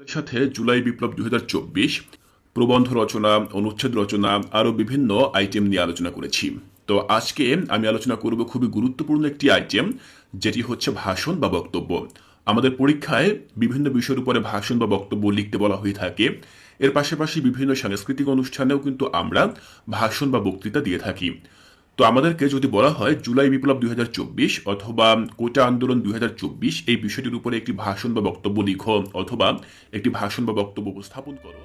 আমাদের সাথে জুলাই বিপ্লব দুই প্রবন্ধ রচনা, অনুচ্ছেদ রচনা, আরও বিভিন্ন আইটেম নিয়ে আলোচনা করেছি। তো আজকে আমি আলোচনা করব খুবই গুরুত্বপূর্ণ একটি আইটেম যেটি হচ্ছে ভাষণ বা বক্তব্য। আমাদের পরীক্ষায় বিভিন্ন বিষয়ের উপরে ভাষণ বা বক্তব্য লিখতে বলা হয়ে থাকে। এর পাশাপাশি বিভিন্ন সাংস্কৃতিক অনুষ্ঠানেও কিন্তু আমরা ভাষণ বা বক্তৃতা দিয়ে থাকি। তো আমাদেরকে যদি বলা হয় জুলাই বিপ্লব দুই হাজার চব্বিশ অথবা কোটা আন্দোলন দুই হাজার চব্বিশ, এই বিষয়টির উপরে একটি ভাষণ বা বক্তব্য লিখো অথবা একটি ভাষণ বা বক্তব্য উপস্থাপন করো।